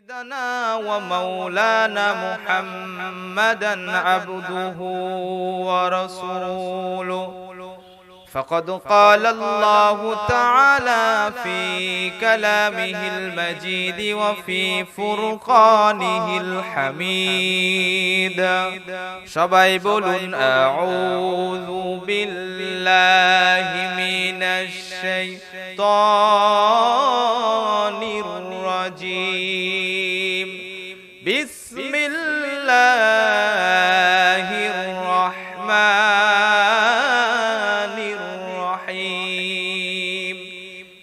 سيدنا ومولانا محمدا عبده ورسوله فقد قال الله تعالى في كلامه المجيد وفي فرقانه الحميد সবাই বলুন أعوذ بالله من الشيطان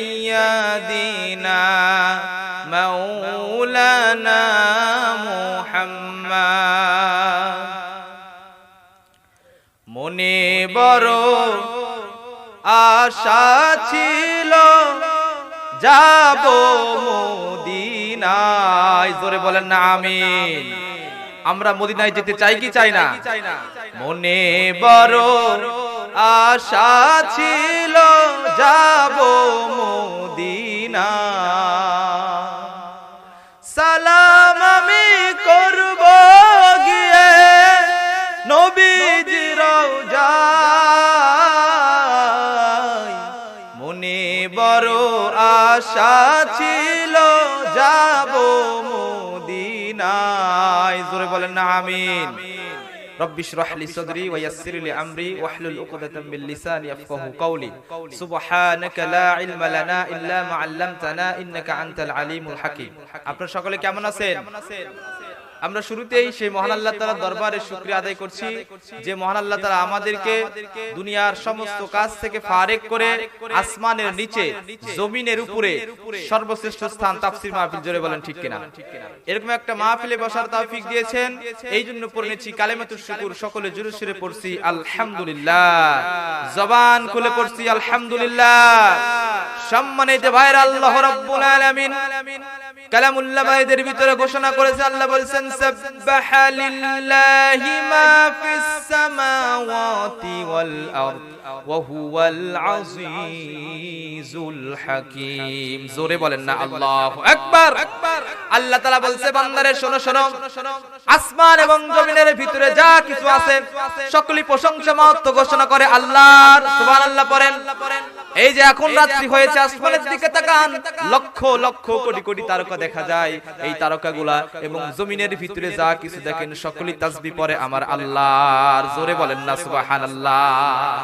سيدنا مولانا محمد মনে বড় আশা ছিল যাব মদিনায় জোরে বলেন না আমিন আমরা মদিনায় যেতে চাই কি চাই না মনে বড় আশা ছিল যাব মদিনা। সালাম আমি করব গিয়ে নবীজি রওজায়। মনে বড় আশা ছিল যাব মদিনায়। জোরে বলেন না, আমিন। رب اشرح لي صدري ويسر لي امري واحلل عقدة من لساني يفقهوا قولي سبحانك لا علم لنا الا ما علمتنا انك انت العليم الحكيم আপনারা সকলে কেমন আছেন আমরা শুরুতেই সেই মহান আল্লাহ তাআলার দরবারে শুকরিয়া আদায় করছি যে মহান আল্লাহ তাআলা আমাদেরকে দুনিয়ার সমস্ত কাজ থেকে ফারেক করে আসমানের নিচে জমিনের উপরে সর্বশ্রেষ্ঠ স্থান তাফসীর মাহফিল জোরে বলেন ঠিক কিনা। এরকম একটা মাহফিলে বসার তৌফিক দিয়েছেন এই জন্য পড়ে নিচ্ছি কালেমাতুর শুকুর সকলে জোরে সুরে পড়ছি আলহামদুলিল্লাহ। জবান খুলে পড়ছি আলহামদুলিল্লাহ। সম্মানিত ভাইরা আল্লাহ রাব্বুল আলামিন। ভাইদের ভিতরে ঘোষণা করেছে, আল্লাহ বলছেন আল্লাহু আল্লাহ বলছে আসমান এবং জমিনের ভিতরে যা কিছু আছে, সকলই প্রশংসা মহত্ব ঘোষণা করে, আল্লাহর সুবহানাল্লাহ পড়েন। এই যে এখন রাত্রি হয়েছে আসমানের দিকে তাকান। লক্ষ লক্ষ কোটি কোটি তারকা দেখা যায়। এই তারকাগুলা এবং জমিনের ভিতরে যা কিছু দেখেন সকলেই তাসবিহ পড়ে আমার আল্লাহর। জোরে বলেন না সুবহানাল্লাহ।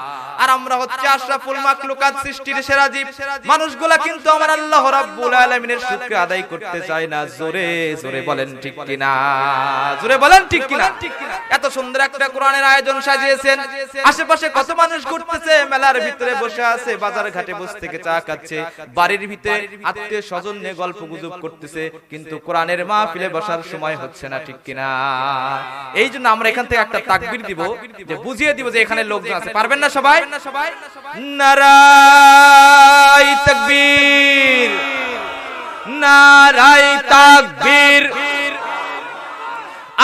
আর আমরা হচ্ছে আশরাফুল মাখলুকাত সৃষ্টির সেরা জীব। মানুষগুলা কিন্তু আমার আল্লাহ রাব্বুল আলামিনের শুকর আদায় করতে চায় না। জোরে জোরে বলেন ঠিক কিনা? জোরে বলেন ঠিক কিনা? এত সুন্দর একটা কোরআনের আয়োজন সাজিয়েছেন। আশেপাশে কত মানুষ ঘুরতেছে মেলার ভিতরে বসে আছে বাজার ঘাটে বসে থেকে চা খাচ্ছে বাড়ির ভিতরে আত্মীয় স্বজন নিয়ে গল্প গুজব করতেছে কিন্তু কোরআনের মাহফিলে বসার সময় হচ্ছে না ঠিক কিনা। এই জন্য আমরা এখান থেকে একটা তাকবির দিব যে বুঝিয়ে দিব যে এখানে লোকজন আছে। পারবেন না সবাই? নারাই তাকবীর। নারাই তাকবীর।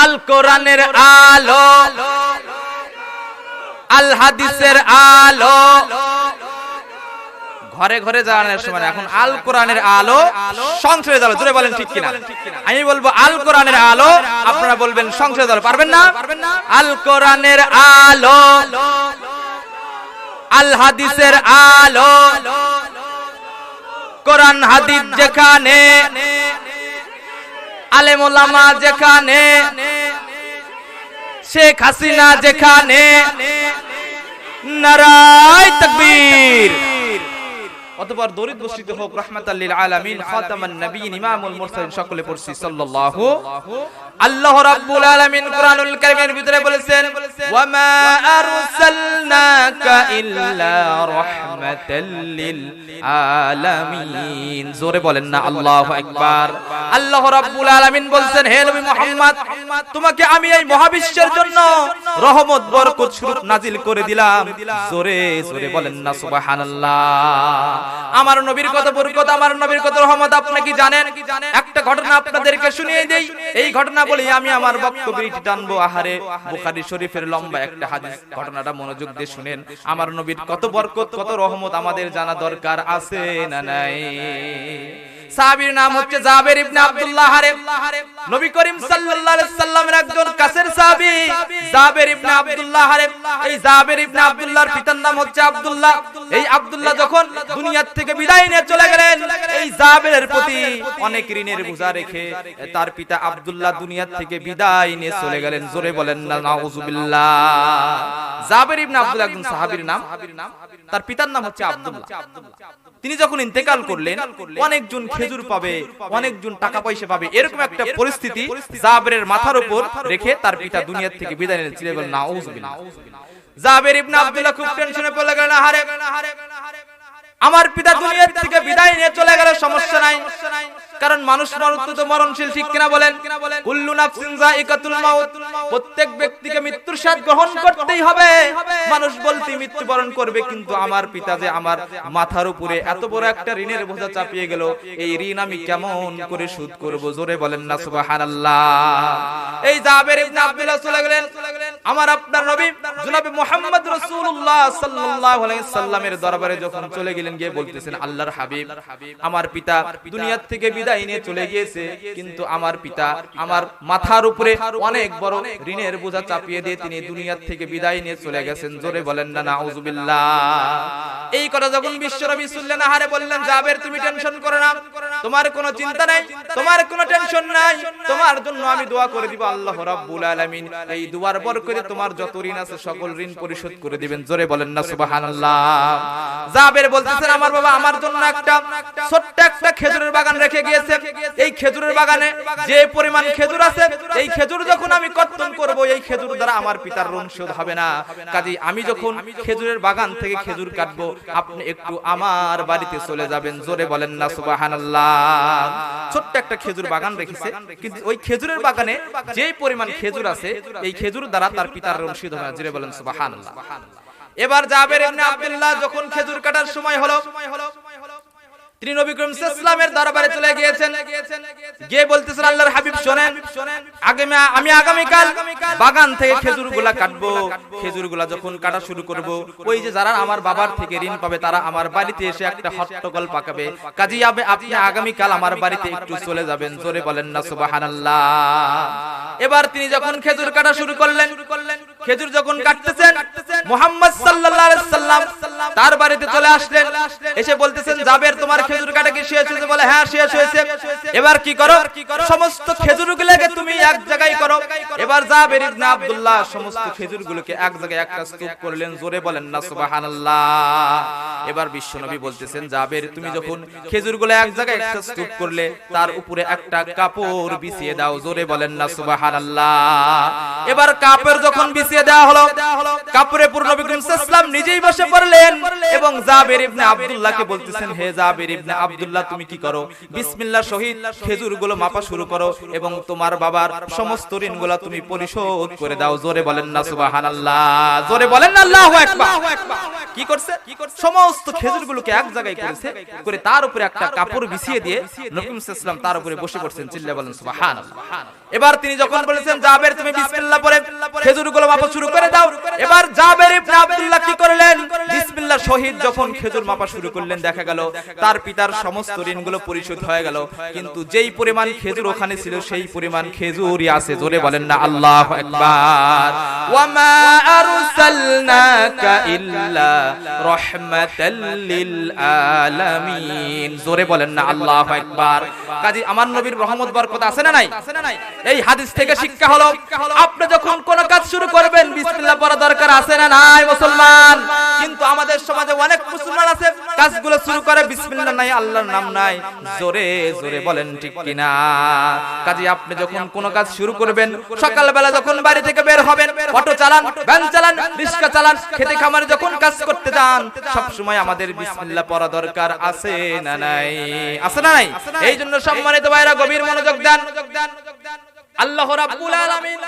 আল কোরআনের আলো। আল হাদিসের আলো। ঘরে ঘরে জানানোর সময় এখন আল কোরআনের আলো। সংসারে জালো জোরে বলেন ঠিক কিনা? আমি বলব আল কোরআনের আলো। আপনারা বলবেন সংসারে জালো পারবেন না? আল কোরআনের আলো আল। হাদিসের আলো। কোরআন হাদিস যেখানে আলেম ওলামা যেখানে শেখ হাসিনা যেখানে নারায় তাকবীর। অতঃপর দরিদ বর্ষিত হোক রাহমাতাল্লিল আলামিন, খাতামান নবীন ইমামুল মুরসালিন, সকলে পড়ছি, সাল্লাল্লাহু আল্লাহ রাব্বুল আলামিন কোরআনুল কারীমের ভিতরে বলেছেন ওয়া মা আরসালনাকা ইল্লা রাহমাতাল লিল আলামিন। জোরে বলেন না, আল্লাহু আকবার। আল্লাহ রাব্বুল আলামিন বলছেন, হে নবী মুহাম্মদ, তোমাকে আমি এই মহাবিশ্বের জন্য রহমত, বরকত স্বরূপ নাজিল করে দিলাম। জোরে জোরে বলেন না, সুবহানাল্লাহ। আমার নবীর কত বরকত আমার নবীর কত রহমত আপনি কি জানেন? একটা ঘটনা আপনাদেরকে শুনিয়ে দেই। এই ঘটনা বলি আমি আমার বক্তব্য টানবো আহারে। বুখারী শরীফের লম্বা একটা হাদিস। ঘটনাটা মনোযোগ দিয়ে শুনেন। আমার নবীর কত বরকত কত রহমত আমাদের জানা দরকার আছে না নাই? সাহাবীর নাম হচ্ছে জাবের ইবনে আব্দুল্লাহ হারে নবী করিম সাল্লাল্লাহু আলাইহি সাল্লামের একজন কাছের সাহাবী। জাবের ইবনে আব্দুল্লাহ হারে এই জাবের ইবনে আব্দুল্লাহর পিতার নাম হচ্ছে আব্দুল্লাহ এই আব্দুল্লাহ যখন দুনিয়ার থেকে বিদায় নিয়ে চলে গেলেন এই জাবেরের প্রতি অনেক ঋণের বোঝা রেখে তার পিতা আব্দুল্লাহ দুনিয়ার থেকে বিদায় নিয়ে চলে গেলেন জোরে বলেন না নাউজুবিল্লাহ জাবের ইবনে আব্দুল্লাহ একজন সাহাবীর নাম। তার পিতার নাম হচ্ছে আব্দুল্লাহ। তিনি যখন ইন্তেকাল করলেন অনেকজন খেজুর পাবে অনেকজন টাকা পয়সা পাবে এরকম একটা পরিস্থিতি জাবেরের মাথার উপর রেখে তার পিতা দুনিয়ার থেকে বিদায় নিয়ে চলে গেলেন নাউজুবিল্লাহ জাবের ইবনে আব্দুল্লাহ খুব টেনশনে পড়ে গেলেন হারে আমার পিতা থেকে বিদায় নিয়ে চলে গেলে সমস্যা নাই। কারণ মানুষ মরণশীল ঠিক কিনা বলেন? কুল্লু নাফসিন যায়িকাতুল মাউত। প্রত্যেক ব্যক্তিকে মৃত্যুর স্বাদ গ্রহণ করতেই হবে। মানুষ বলতে মৃত্যুবরণ করবে কিন্তু আমার পিতা যে আমার মাথার উপরে এত বড় একটা ঋণের বোঝা চাপিয়ে গেল। এই ঋণ আমি কেমন করে শোধ করব? জোরে বলেন না সুবহানাল্লাহ। এই জাবের ইবনে আব্দুল্লাহ চলে গেলেন আমার আপনার নবী, জনাবে মুহাম্মদ রাসূলুল্লাহ সাল্লাল্লাহু আলাইহি সাল্লামের দরবারে যখন চলে গেলেন, গিয়ে বলতেছেন, আল্লাহর হাবিব, আমার পিতা দুনিয়ার থেকে বিদায় নিয়ে চলে গিয়েছে, কিন্তু আমার পিতা আমার মাথার উপরে অনেক বড় ঋণের বোঝা চাপিয়ে দিয়ে তিনি দুনিয়ার থেকে বিদায় নিয়ে চলে গেছেন। জোরে বলেন না, নাউজুবিল্লাহ। এই কথা যখন বিশ্বনবী শুনলেন, আহারে বললেন, জাবের, তুমি টেনশন করো না। তোমার কোনো চিন্তা নাই তোমার কোনো টেনশন নাই তোমার জন্য আমি দোয়া করে দিব আল্লাহ রাব্বুল আলামিন। এই দুয়ার পর করে তোমার যত ঋণ আছে সকল ঋণ পরিশোধ করে দিবেন। জোরে বলেন না সুবহানাল্লাহ। জাবের বলতেছেন আমার বাবা আমার জন্য একটা ছোট্ট একটা খেজুরের বাগান রেখে গিয়েছে। এই খেজুরের বাগানে যে পরিমাণ খেজুর আছে এই খেজুর যখন আমি কর্তন করব এই খেজুর দ্বারা আমার পিতার ঋণ শোধ হবে না। কাজেই আমি যখন খেজুরের বাগান থেকে খেজুর কাটবো আপনি একটু আমার বাড়িতে চলে যাবেন। জোরে বলেন না সুবহানাল্লাহ। ছোট্ট একটা খেজুর বাগান রেখেছে। কিন্তু ওই খেজুরের বাগানে যে পরিমাণ খেজুর আছে এই খেজুর দ্বারা তার পিতার রশিদ হয়। জিরে বলেন সুবহানাল্লাহ। এবার জাবের ইবনে আব্দুল্লাহ যখন খেজুর কাটার সময় হলো তিনি নবী করিম সাল্লামের দরবারে চলে গিয়েছেন। গিয়ে বলতেছেন আল্লাহর হাবিব শুনেন। আগামী আমি আগামী বাগান থেকে খেজুরগুলা কাটবো। খেজুরগুলা যখন কাটা শুরু করব। ওই যে যারা আমার বাবার থেকে ঋণ পাবে তারা আমার বাড়িতে এসে একটা হট্টগোল পাকাবে। কাজী আবে আপনি আগামী আমার বাড়িতে একটু চলে যাবেন। জোরে বলেন না সুবহানাল্লাহ। এবার তিনি যখন খেজুর কাটা শুরু করলেন খেজুর যখন কাটতেছেন মোহাম্মদ সাল্লাল্লাহু আলাইহি সাল্লাম তার বাড়িতে চলে আসলেন এসে বলতেছেন জাবের তোমার খেজুর কাটা কি শেষ হয়েছে বলে হ্যাঁ শেষ হয়েছে এবার কি করো? সমস্ত খেজুরগুলোকে তুমি এক জায়গায় করো। এবার জাবের ইবনে আব্দুল্লাহ, সমস্ত খেজুরগুলোকে এক জায়গায় একটা স্তূপ করলেন, জোরে বলেন না, সুবহানাল্লাহ। এবার বিশ্বনবী বলতেছেন জাবের তুমি যখন খেজুরগুলো এক জায়গায় একটা স্তূপ করলে, তার উপরে একটা কাপড় বিছিয়ে দাও, জোরে বলেন না, সুবহানাল্লাহ। এবার কাপড় যখন বিছিয়ে দেওয়া হলো, কাপড়ে পূর্ণ বিক্রম ইসলাম নিজেই বসে পড়লেন এবং জাবের ইবনে আব্দুল্লাহকে বলতেছেন, হে জাবের ইবনে আব্দুল্লাহ, তুমি কি করো? বিসমিল্লাহ শহীদ খেজুরগুলো মাপা শুরু করো এবং তোমার বাবার সমস্ত ঋণগুলো তুমি পরিশোধ করে দাও। জোরে বলেন না, সুবহানাল্লাহ। জোরে বলেন না কি করছে? সমস্ত এক জায়গায় করেছে, করে তার উপরে একটা কাপড় বিছিয়ে দিয়ে ইসলাম তার উপরে বসে পড়ছেন চিল্লা বলেন এবার তিনি যখন বলেছেন, জাবের, তুমি বিসমিল্লাহ মাপা শুরু করে দাও। এবার জাবের ইবনে আব্দুল্লাহ কি করলেন? বিসমিল্লাহ শহীদ যখন খেজুর মাপা শুরু করলেন, দেখা গেল তার পিতার সমস্ত ঋণগুলো পরিশোধ হয়ে গেল। কিন্তু যেই পরিমাণ খেজুর ওখানে ছিল, সেই পরিমাণ খেজুরই আছে। জোরে বলেন না, আল্লাহু ওয়ামা আরসালনাকা ইল্লা রাহমাতাল লিল আলামিন। জোরে বলেন না, আল্লাহু কাজী আমার নবীর রহমত, বরকত আছে না নাই? এই হাদিস থেকে শিক্ষা হলো, আপনি যখন কোন কাজ শুরু করবেন, বিসমিল্লাহ পড়া দরকার আছে না নাই মুসলমান? কিন্তু আমাদের সমাজে অনেক মুসলমান আছে, কাজগুলো শুরু করে বিসমিল্লাহ নাই আল্লাহর নাম নাই। জোরে জোরে বলেন ঠিক কিনা। কাজে আপনি যখন কোনো কাজ শুরু করবেন সকালবেলা যখন বাড়ি থেকে বের হবেন অটো চালান ভ্যান চালান রিক্সা চালান খেতে খামারে যখন কাজ করতে যান সব সময় আমাদের বিসমিল্লাহ পড়া দরকার আছে না নাই? আছে না নাই এই জন্য সম্মানিত ভাইরা গভীর মনোযোগ দেন। আল্লাহ রাব্বুল আলামিন।